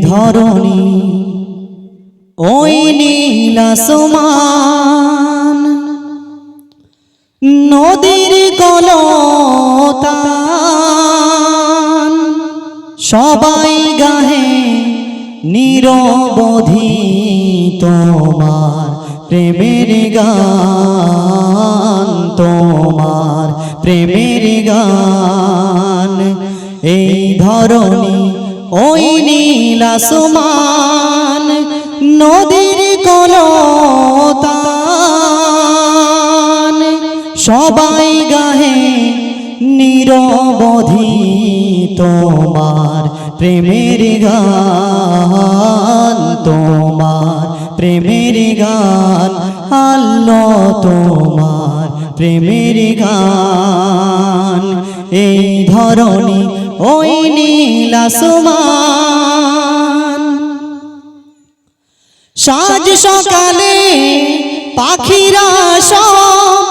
ধরণী, ওই নীলাসমান নদীর কলতান, সবাই গাহে নিরবধি তোমার প্রেমের গান, তোমার প্রেমের গান। এই ধরণী ওই নীলাসমান নদীর কলতান। সবাই গাহে নিরবধি তোমার প্রেমের গান, তোমার প্রেমের গান আল্লাহ তোমার প্রেমের গান। এই ধরনী ওই নীলাসমান সাজ সকালে পাখিরা সব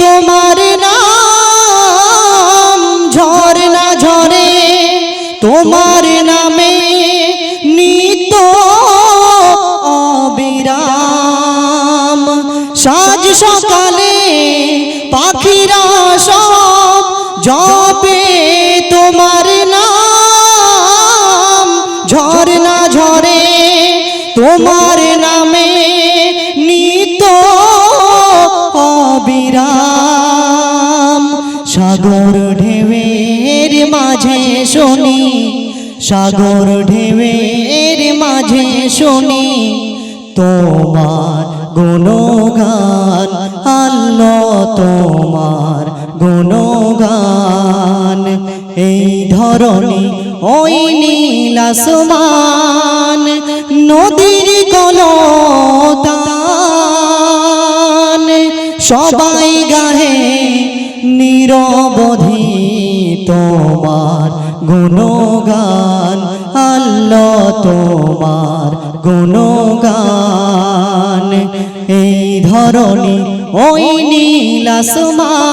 তোমার নাম। ঝরে না ঝরে তোমার নামে নিত অবিরাম। সাজ সকালে তোমার নামে নিত অবিরাম। সাগর ঢেউয়ের মাঝে শুনি, সাগর ঢেউয়ের মাঝে শুনি, তোমার গুণগান আল্লাহ তোমার গুণগান। এই ধরনী ওই নীলাসমান নদীর কলতান। সবাই গাহে নিরবধি তোমার গুণগান, আল্লাহ তোমার গুণগান। এই ধরনী ওই নীলাসমান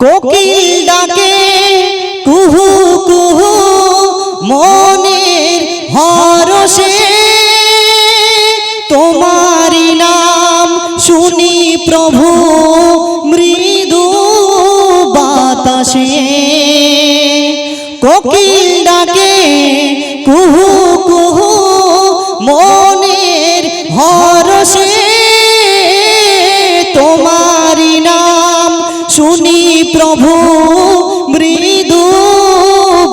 কোকিল প্রভু মৃদু বাতাসে কোকিল ডাকে, কুহু কুহু, মনের হরসে তোমারি নাম শুনি প্রভু মৃদু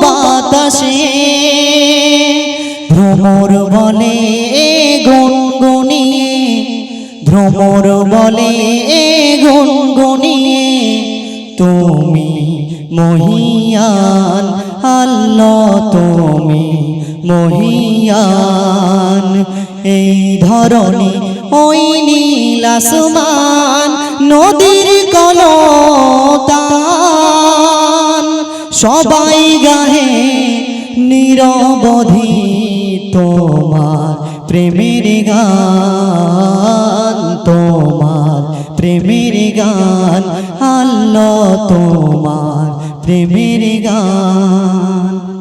বাতাসে। ভ্রমর বলে গুনগুনিয়ে ভ্রমর বলে গুনগুনিয়ে, তুমি মহিয়ান, আল্লাহ তুমি মহিয়ান। এই ধরনী ওই নীলাসমান নদীর কলতান। সবাই গাহে নিরবধি তোমার প্রেমের গান। প্রেমের গান আল্লাহ তোমার প্রেমের গান।